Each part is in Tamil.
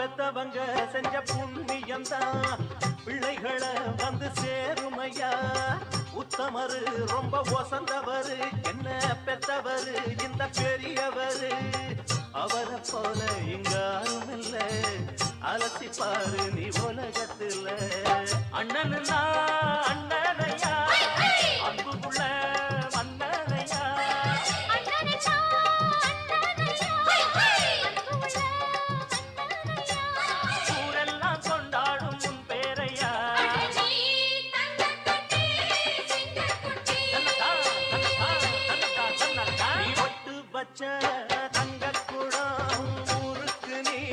பெத்தவங்க செஞ்ச புண்ணியம்தான். பிள்ளைகளை வந்து சேருமையா? உத்தமரு ரொம்ப ஒசந்தவரு. என்ன பெத்தவரு? இந்த பெரியவரு. அவரை போல இங்க யாரும் இல்ல அலசி பாரு நீ உலக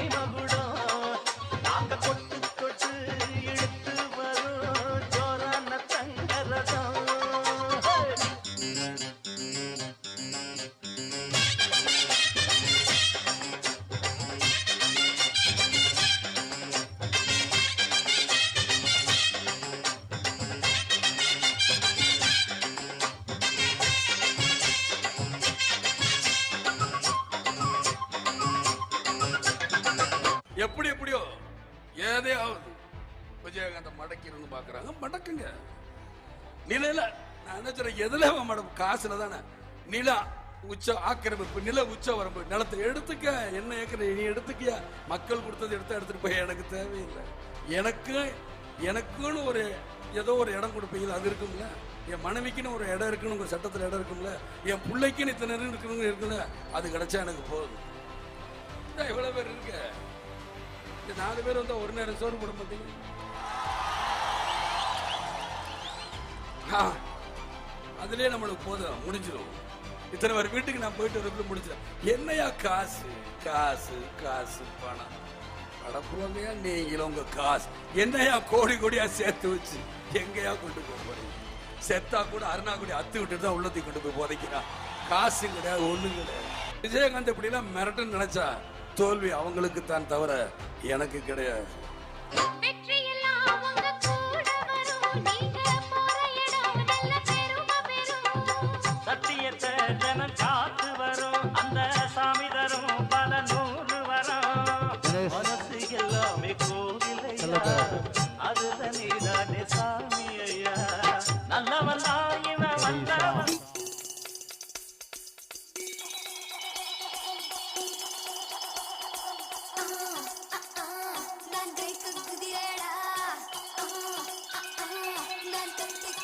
ಮಗುಡೋ எப்படி எப்படியோ ஏதையாவது விஜயகாந்த மடக்கி இருந்து பாக்குறாங்க மடக்குங்க. நிலையில நான் நினைச்சேன் எதுல அவன் மடம்? காசுல தானே. நிலா உச்ச ஆக்கிரமிப்பு நில உச்ச வரம்பு நிலத்தை எடுத்துக்க. என்ன ஏக்கர்? நீ எடுத்துக்கிய? மக்கள் கொடுத்தது எடுத்து எடுத்துட்டு போய் எனக்கு தேவையில்லை. எனக்கு எனக்குன்னு ஒரு ஏதோ ஒரு இடம் கொடுப்பீங்க அது இருக்கும்ல. என் மனைவிக்குன்னு ஒரு இடம் இருக்குன்னு ஒரு சட்டத்தில் இடம் இருக்கும்ல. என் பிள்ளைக்குன்னு இத்தனை இடம் இருக்குன்னு இருக்குல்ல. அது கிடைச்சா எனக்கு போதும். இதான் இவ்வளவு பேர் இருக்கு. இந்த நாலு பேர் வந்தால் ஒரு நேரம் சோறு போட மாட்டீங்க? அதுலேயே நம்மளுக்கு போதும் முடிஞ்சிடும் இத்தனை பேர் வீட்டுக்கு நான் போயிட்டு வரக்குள்ள முடிச்சிடும் என்னையா காசு காசு காசு பணம். அடப்புவாங்கயா நீங்களும் உங்க காசு. என்னையா கோடி கோடியா சேர்த்து வச்சு எங்கேயா கொண்டு போக போறீங்க? செத்தா கூட அருணாக்குடி அத்து விட்டு தான் உள்ளத்தை கொண்டு போய் போதைக்கிறான் காசு கிடையாது ஒண்ணு கிடையாது. விஜயகாந்த் இப்படிலாம் மிரட்டுன்னு நினைச்சா தோல்வி அவங்களுக்கு தான் தவிர எனக்கு கிடையாது. வெற்றி எல்லாம் உங்க கூட வரும். நீங்க போற இடம் நல்ல பெருமை பெறும். சத்தியத்தை ஜனம் காத்து வரும். அந்த சாமி தரும் பல நூறு வரும். மனசு எல்லாமே கோவிலையா? நான் கத்தி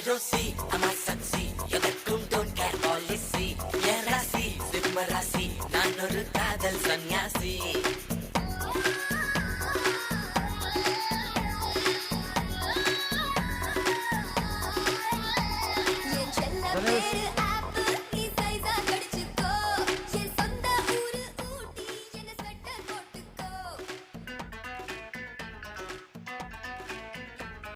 Hey Rosie, I'm a sexy. You're the cool, don't care policy. Yeah, Rasi, Simba Rasi. நான் ஒரு காதல் சன்னியாசி